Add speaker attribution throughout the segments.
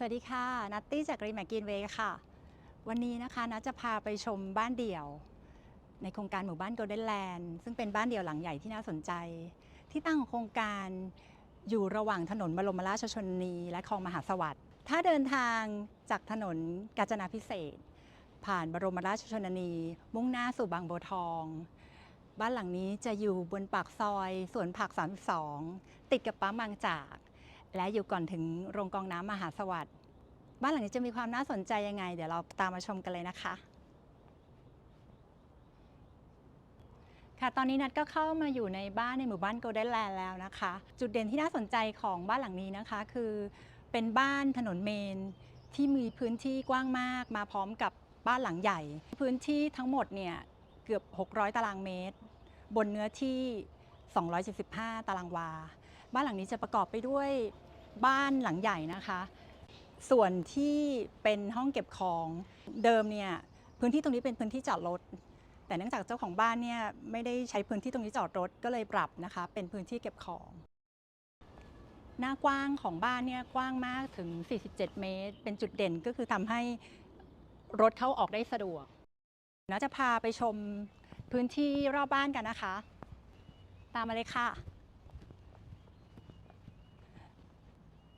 Speaker 1: สวัสดีค่ะ นัตตี้จากรีแมกกินเวย์ค่ะ วันนี้นะคะนัทจะพาไปชมบ้านเดี่ยว ในโครงการหมู่บ้านโกลเด้นแลนด์ซึ่งเป็นบ้านเดี่ยวหลังใหญ่ที่น่าสนใจ ที่ตั้งของโครงการอยู่ระหว่างถนนบรมราชชนนีและคลองมหาสวัสดิ์ ถ้าเดินทางจากถนนกาญจนาพิเศษ ผ่านบรมราชชนนี มุ่งหน้าสู่บางบัวทอง บ้านหลังนี้จะอยู่บนปากซอยสวนผัก 32 ติดกับปั๊มบางจาก และอยู่ก่อนถึงโรงกองน้ำมหาสวัสดิ์บ้านหลังนี้จะมีความน่าสนใจยังไง เดี๋ยวเราตามมาชมกันเลยนะคะ ค่ะตอนนี้นัดก็เข้ามาอยู่ในบ้านในหมู่บ้านโกลเด้นแลนด์แล้วนะคะ จุดเด่นที่น่าสนใจของบ้านหลังนี้นะคะ คือเป็นบ้านถนนเมนที่มีพื้นที่กว้างมาก มาพร้อมกับบ้านหลังใหญ่ พื้นที่ทั้งหมดเนี่ยเกือบ 600 ตารางเมตร บนเนื้อที่ 275 ตารางวา บ้านหลังนี้จะประกอบไปด้วยบ้านหลังใหญ่นะคะ ส่วนที่เป็นห้องเก็บของเดิมเนี่ยพื้นที่ตรงนี้เป็นพื้นที่จอดรถแต่เนื่องจากเจ้าของบ้านเนี่ยไม่ได้ใช้พื้นที่ตรงนี้จอดรถก็เลยปรับนะคะ เป็นพื้นที่เก็บของ หน้ากว้างของบ้านเนี่ยกว้างมากถึง 47 เมตร เป็นจุดเด่นก็คือทำให้รถเข้าออกได้สะดวกน่าจะพาไปชมพื้นที่รอบบ้านกันนะคะ ตามมาเลยค่ะ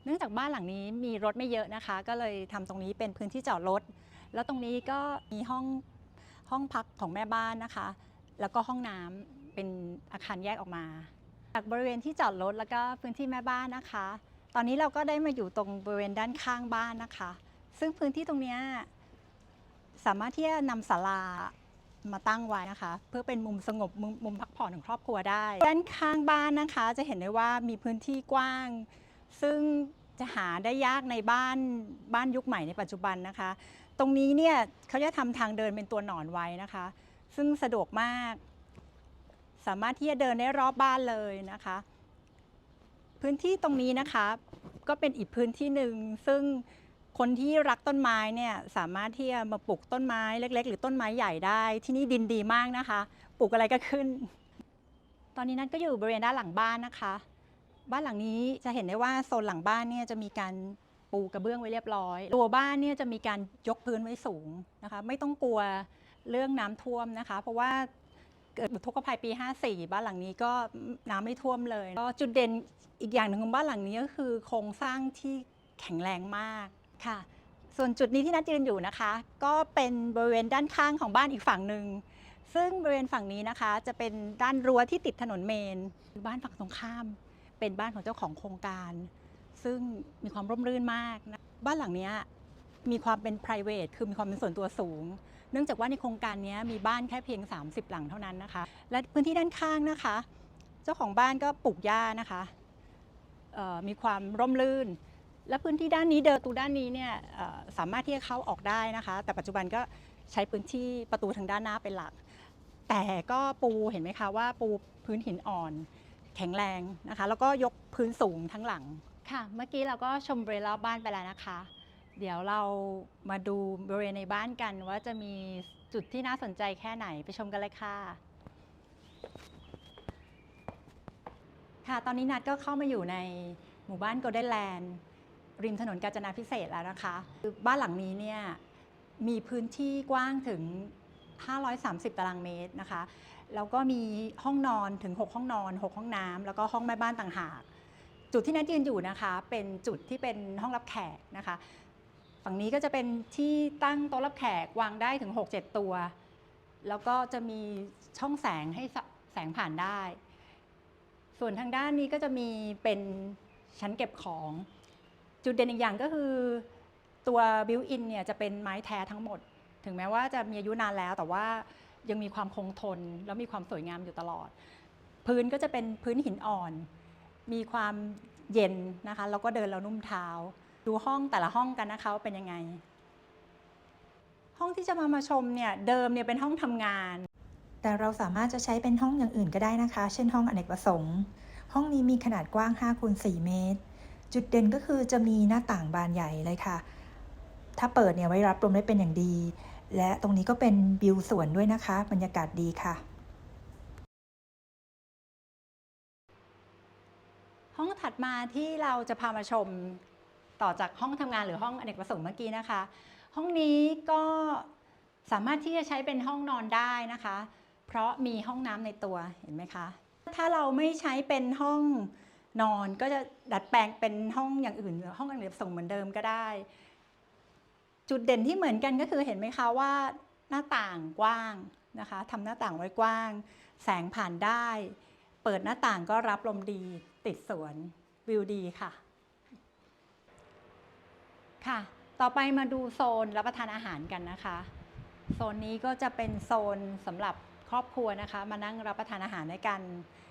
Speaker 1: เนื่องจากบ้านหลังนี้มีรถไม่เยอะนะคะ ก็เลยทำตรงนี้เป็นพื้นที่จอดรถ แล้วตรงนี้ก็มีห้องห้องพักของแม่บ้านนะคะ แล้วก็ห้องน้ำเป็นอาคารแยกออกมา จากบริเวณที่จอดรถแล้วก็พื้นที่แม่บ้านนะคะ ตอนนี้เราก็ได้มาอยู่ตรงบริเวณด้านข้างบ้านนะคะ ซึ่งพื้นที่ตรงนี้สามารถที่จะนำศาลามาตั้งไว้นะคะ เพื่อเป็นมุมสงบมุมพักผ่อนของครอบครัวได้ ด้านข้างบ้านนะคะ จะเห็นได้ว่ามีพื้นที่กว้าง ซึ่งจะหาได้ยากในบ้านบ้านยุคใหม่ในปัจจุบันนะคะ ตรงนี้เนี่ยเขาจะทำทางเดินเป็นตัวหนอนไว้นะคะ ซึ่งสะดวกมาก สามารถที่จะเดินได้รอบบ้านเลยนะคะ พื้นที่ตรงนี้นะคะ ก็เป็นอีกพื้นที่หนึ่งซึ่งคนที่รักต้นไม้เนี่ยสามารถที่จะมาปลูกต้นไม้เล็ก ๆ หรือต้นไม้ใหญ่ได้ ที่นี่ดินดีมากนะคะ ปลูกอะไรก็ขึ้น ตอนนี้นัทก็อยู่บริเวณด้านหลังบ้านนะคะ บ้านหลังนี้จะเห็นได้ว่าโซนหลังบ้านเนี่ยจะมีการปูกระเบื้องไว้เรียบร้อย ตัวบ้านเนี่ยจะมีการยกพื้นไว้สูงนะคะไม่ต้องกลัวเรื่องน้ำท่วมนะคะ เพราะว่าเกิดอุทกภัยปี 54 บ้านหลังนี้ก็น้ำไม่ท่วมเลยก็จุดเด่นอีกอย่างหนึ่งของบ้านหลังนี้ก็คือโครงสร้างที่แข็งแรงมากค่ะ ส่วนจุดนี้ที่นัดยืนอยู่นะคะ ก็เป็นบริเวณด้านข้างของบ้านอีกฝั่งหนึ่งซึ่งบริเวณฝั่งนี้นะคะ จะเป็นด้านรั้วที่ติดถนนเมนบ้านฝั่งตรงข้าม เป็นบ้านของเจ้าของโครงการ ซึ่งมีความร่มรื่นมากนะบ้านหลังนี้มีความเป็น p r i v a t คือมีความเป็นส่วนตัวสูง เนื่องจากว่าในโครงการนี้มีบ้านแค่เพียง 30 หลังเท่านั้นนะคะ และพื้นที่ด้านข้างนะคะ เจ้าของบ้านก็ปลูกหญ้านะคะมีความร่มรื่น และพื้นที่ด้านนี้เดินประตูด้านนี้เนี่ยสามารถที่จะเข้าออกได้นะคะ แต่ปัจจุบันก็ใช้พื้นที่ประตูทางด้านหน้าเป็นหลัก แต่ก็ปูเห็นไหมคะว่าปูพื้นหินอ่อน แข็งแรงนะคะ แล้วก็ยกพื้นสูงทั้งหลัง ค่ะ เมื่อกี้เราก็ชมบริเวณรอบบ้านไปแล้วนะคะ เดี๋ยวเรามาดูบริเวณในบ้านกันว่าจะมีจุดที่น่าสนใจแค่ไหนไปชมกันเลยค่ะ ค่ะ ตอนนี้นัดก็เข้ามาอยู่ในหมู่บ้านโกลเด้นแลนด์ริมถนนกาญจนาพิเศษแล้วนะคะ บ้านหลังนี้เนี่ยมีพื้นที่กว้างถึง 530 ตารางเมตรนะคะ แล้วก็มีห้องนอนถึง 6 ห้องนอน 6 ห้องน้ำแล้วก็ห้องแม่บ้านต่างหาก จุดที่นัดยืนอยู่นะคะ เป็นจุดที่เป็นห้องรับแขกนะคะ ฝั่งนี้ก็จะเป็นที่ตั้งโต๊ะรับแขกวางได้ถึง 6-7 ตัว แล้วก็จะมีช่องแสงให้แสงผ่านได้ ส่วนทางด้านนี้ก็จะมีเป็นชั้นเก็บของ จุดเด่นอีกอย่างก็คือตัวบิวอินเนี่ยจะเป็นไม้แท้ทั้งหมด ถึงแม้ว่าจะมีอายุนานแล้วแต่ว่า ยังมีความคงทน แล้วมีความสวยงามอยู่ตลอด พื้นก็จะเป็นพื้นหินอ่อน มีความเย็นนะคะแล้วก็เดินแล้วนุ่มเท้า ดูห้องแต่ละห้องกันนะคะว่าเป็นยังไง ห้องที่จะมามาชมเนี่ยเดิมเนี่ยเป็นห้องทำงาน
Speaker 2: แต่เราสามารถจะใช้เป็นห้องอย่างอื่นก็ได้นะคะ เช่นห้องอเนกประสงค์ ห้องนี้มีขนาดกว้าง5คูณ4เมตร จุดเด่นก็คือจะมีหน้าต่างบานใหญ่เลยค่ะ ถ้าเปิดเนี่ยไว้รับลมได้เป็นอย่างดี และตรงนี้ก็เป็นวิวสวนด้วยนะคะ บรรยากาศดีค่ะ
Speaker 1: ห้องถัดมาที่เราจะพามาชมต่อจากห้องทำงานหรือห้องอเนกประสงค์เมื่อกี้นะคะ ห้องนี้ก็สามารถที่จะใช้เป็นห้องนอนได้นะคะ เพราะมีห้องน้ำในตัวเห็นไหมคะ ถ้าเราไม่ใช้เป็นห้องนอนก็จะดัดแปลงเป็นห้องอย่างอื่นหรือห้องอเนกประสงค์เหมือนเดิมก็ได้ จุดเด่นที่เหมือนกันก็คือเห็นไหมคะว่าหน้าต่างกว้างนะคะทำหน้าต่างไว้กว้าง แสงผ่านได้ เปิดหน้าต่างก็รับลมดี ติดสวนวิวดีค่ะ ค่ะ ต่อไปมาดูโซนรับประทานอาหารกันนะคะ โซนนี้ก็จะเป็นโซนสำหรับครอบครัวนะคะ มานั่งรับประทานอาหารด้วยกัน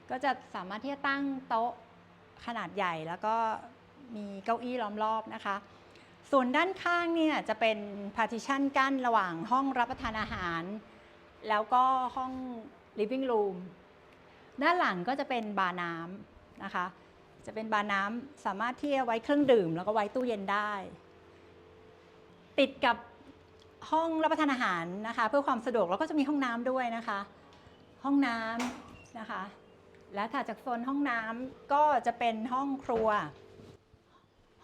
Speaker 1: ก็จะสามารถที่จะตั้งโต๊ะขนาดใหญ่แล้วก็มีเก้าอี้ล้อมรอบนะคะ ส่วนด้านข้างเนี่ยจะเป็น partition กั้นระหว่างห้องรับประทานอาหาร แล้วก็ห้อง living room ด้านหลังก็จะเป็นบาร์น้ำนะคะ จะเป็นบาร์น้ำสามารถที่จะไว้เครื่องดื่ม แล้วก็ไว้ตู้เย็นได้ ติดกับห้องรับประทานอาหารนะคะ เพื่อความสะดวกแล้วก็จะมีห้องน้ำด้วยนะคะ ห้องน้ำนะคะ และถัดจากโซนห้องน้ำก็จะเป็นห้องครัว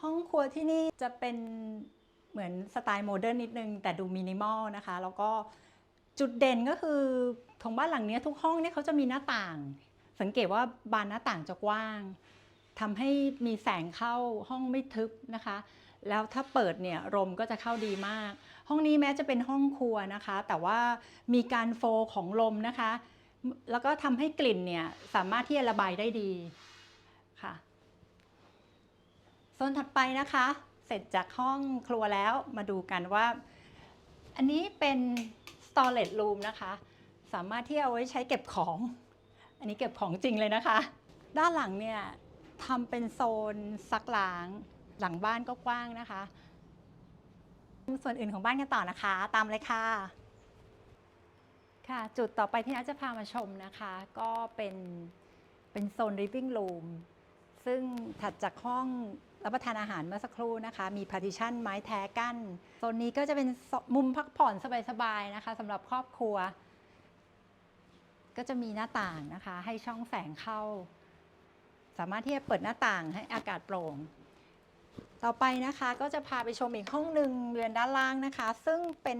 Speaker 1: ห้องครัวที่นี่จะเป็นเหมือนสไตล์โมเดิร์นนิดนึง แต่ดูมินิมอลนะคะ แล้วก็จุดเด่นก็คือของบ้านหลังเนี้ยทุกห้องเนี่ยเขาจะมีหน้าต่าง สังเกตว่าบานหน้าต่างจะกว้างทำให้มีแสงเข้าห้องไม่ทึบนะคะ แล้วถ้าเปิดเนี่ยลมก็จะเข้าดีมาก ห้องนี้แม้จะเป็นห้องครัวนะคะ แต่ว่ามีการโฟลของลมนะคะ แล้วก็ทำให้กลิ่นเนี่ยสามารถที่จะระบายได้ดี โซนถัดไปนะคะ เสร็จจากห้องครัวแล้วมาดูกันว่า อันนี้เป็น storage room นะคะ สามารถที่เอาไว้ใช้เก็บของ อันนี้เก็บของจริงเลยนะคะ ด้านหลังเนี่ยทำเป็นโซนซักล้าง หลังบ้านก็กว้างนะคะ ส่วนอื่นของบ้านกันต่อนะคะ ตามเลยค่ะ ค่ะ จุดต่อไปที่นัทจะพามาชมนะคะ ก็เป็นเป็นโซน living room ซึ่งถัดจากห้องรับประทานอาหารเมื่อสักครู่นะคะ มี partition ไม้แท้กั้นโซนนี้ก็จะเป็นมุมพักผ่อนสบายๆนะคะสำหรับครอบครัว ก็จะมีหน้าต่างนะคะ ให้ช่องแสงเข้า สามารถที่จะเปิดหน้าต่างให้อากาศโปร่ง ต่อไปนะคะก็จะพาไปชมอีกห้องหนึ่งเรือนด้านล่างนะคะ ซึ่งเป็น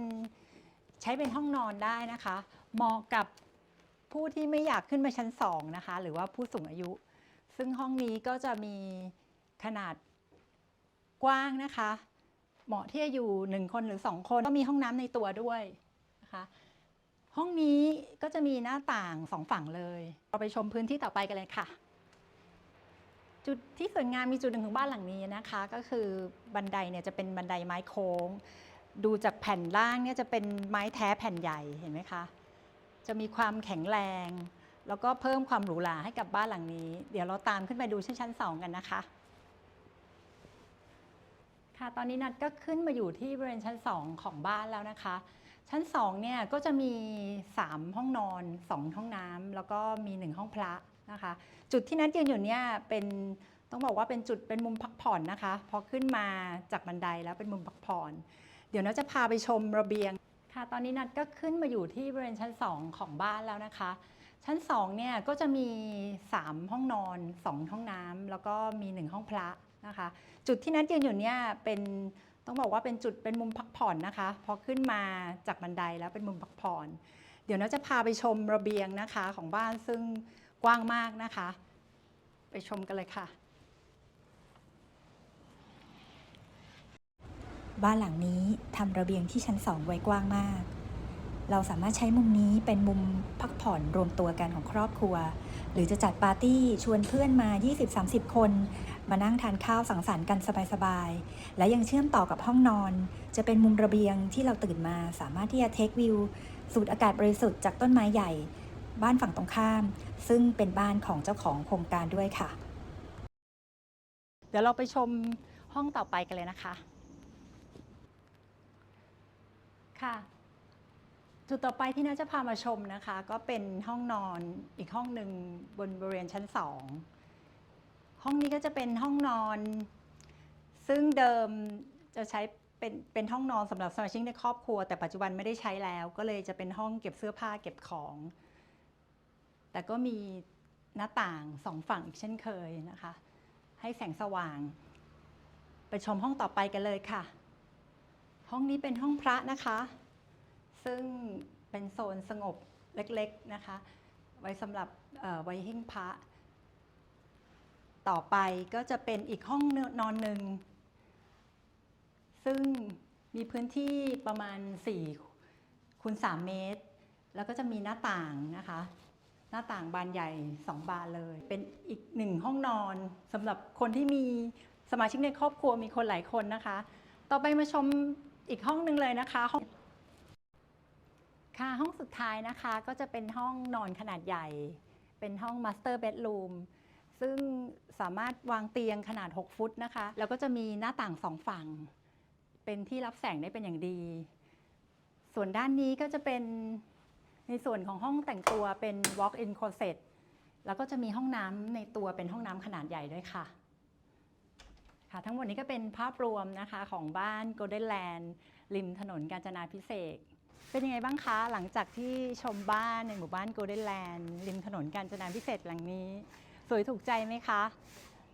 Speaker 1: ใช้เป็นห้องนอนได้นะคะ เหมาะกับผู้ที่ไม่อยากขึ้นไปชั้นสองนะคะ หรือว่าผู้สูงอายุ ซึ่งห้องนี้ก็จะมีขนาดกว้างนะคะ เหมาะที่จะอยู่หนึ่งคนหรือสองคน ก็มีห้องน้ำในตัวด้วยนะคะห้องนี้ก็จะมีหน้าต่างสองฝั่งเลย เราไปชมพื้นที่ต่อไปกันเลยค่ะ จุดที่สวยงามมีจุดหนึ่งของบ้านหลังนี้นะคะ ก็คือบันไดเนี่ยจะเป็นบันไดไม้โค้ง ดูจากแผ่นล่างเนี่ยจะเป็นไม้แท้แผ่นใหญ่เห็นไหมคะ จะมีความแข็งแรง แล้วก็เพิ่มความหรูหราให้กับบ้านหลังนี้ เดี๋ยวเราตามขึ้นไปดูที่ชั้น 2 กันนะคะ ค่ะตอนนี้นัดก็ขึ้นมาอยู่ที่บริเวณชั้น 2 ของบ้านแล้วนะคะ ชั้น2เนี่ยก็จะมี 3 ห้องนอน 2 ห้องน้ำแล้วก็มี 1 ห้องพระนะคะ จุดที่นัดยืนอยู่เนี่ยเป็นต้องบอกว่าเป็นจุดเป็นมุมพักผ่อนนะคะพอขึ้นมาจากบันไดแล้วเป็นมุมพักผ่อน เดี๋ยวนัดจะพาไปชมระเบียงค่ะตอนนี้นัดก็ขึ้นมาอยู่ที่บริเวณชั้น 2 ของบ้านแล้วนะคะ ชั้น2เนี่ยก็จะมี 3 ห้องนอน 2 ห้องน้ำแล้วก็มี 1 ห้องพระนะคะ จุดที่นัดยืนอยู่เนี่ยเป็นต้องบอกว่าเป็นจุดเป็นมุมพักผ่อนนะคะ พอขึ้นมาจากบันไดแล้วเป็นมุมพักผ่อน เดี๋ยวนัดจะพาไปชมระเบียงนะคะของบ้านซึ่งกว้างมากนะคะ ไปชมกันเลยค่ะ
Speaker 2: บ้านหลังนี้ทำระเบียงที่ชั้น2ไว้กว้างมาก เราสามารถใช้มุมนี้เป็นมุมพักผ่อนรวมตัวกันของครอบครัว หรือจะจัดปาร์ตี้ชวนเพื่อนมา 20-30 คน มานั่งทานข้าวสังสรรค์กันสบายๆ และยังเชื่อมต่อกับห้องนอน จะเป็นมุมระเบียงที่เราตื่นมาสามารถที่จะเทควิวสูดอากาศบริสุทธิ์จากต้นไม้ใหญ่ บ้านฝั่งตรงข้าม ซึ่งเป็นบ้านของเจ้าของโครงการด้วยค่ะ
Speaker 1: เดี๋ยวเราไปชมห้องต่อไปกันเลยนะคะ ค่ะ จุดต่อไปที่น่าจะพามาชมนะคะ ก็เป็นห้องนอนอีกห้องหนึ่งบนบริเวณชั้นสองห้องนี้ก็จะเป็นห้องนอน ซึ่งเดิมจะใช้เป็นเป็นห้องนอนสำหรับสมาชิกในครอบครัว แต่ปัจจุบันไม่ได้ใช้แล้ว ก็เลยจะเป็นห้องเก็บเสื้อผ้าเก็บของ แต่ก็มีหน้าต่างสองฝั่งอีกเช่นเคยนะคะ ให้แสงสว่าง ไปชมห้องต่อไปกันเลยค่ะ ห้องนี้เป็นห้องพระนะคะ ซึ่งเป็นโซนสงบเล็กๆนะคะ ไว้สำหรับไว้หิ้งพระ ต่อไปก็จะเป็นอีกห้องนอนหนึ่ง ซึ่งมีพื้นที่ประมาณ4คูณ3เมตร แล้วก็จะมีหน้าต่างนะคะ หน้าต่างบานใหญ่ 2 บานเลย เป็นอีกหนึ่งห้องนอนสำหรับคนที่มีสมาชิกในครอบครัวมีคนหลายคนนะคะ ต่อไปมาชมอีกห้องหนึ่งเลยนะคะห้อง ค่ะห้องสุดท้ายนะคะก็จะเป็นห้องนอนขนาดใหญ่ เป็นห้อง Master Bedroom ซึ่งสามารถวางเตียงขนาด 6 ฟุตนะคะ แล้วก็จะมีหน้าต่างสองฝั่ง เป็นที่รับแสงได้เป็นอย่างดี ส่วนด้านนี้ก็จะเป็นในส่วนของห้องแต่งตัวเป็น walk-in closet แล้วก็จะมีห้องน้ำในตัวเป็นห้องน้ำขนาดใหญ่ด้วยค่ะ ค่ะ ทั้งหมดนี้ก็เป็นภาพรวมนะคะของบ้าน Golden Land ริมถนนกาญจนาพิเศษ เป็นยังไงบ้างคะ หลังจากที่ชมบ้านในหมู่บ้าน Golden Land ริมถนนกาญจนาพิเศษหลังนี้ สวยถูกใจไหมคะ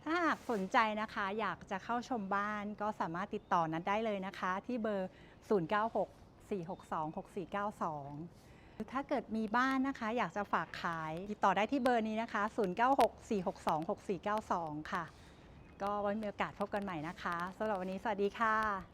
Speaker 1: ถ้าหากสนใจนะคะ อยากจะเข้าชมบ้านก็สามารถติดต่อนัดได้เลยนะคะ ที่เบอร์ 0964626492 ถ้าเกิดมีบ้านนะคะ อยากจะฝากขายติดต่อได้ที่เบอร์นี้นะคะ 0964626492 ค่ะ ก็ไว้มีโอกาสพบกันใหม่นะคะสำหรับวันนี้สวัสดีค่ะ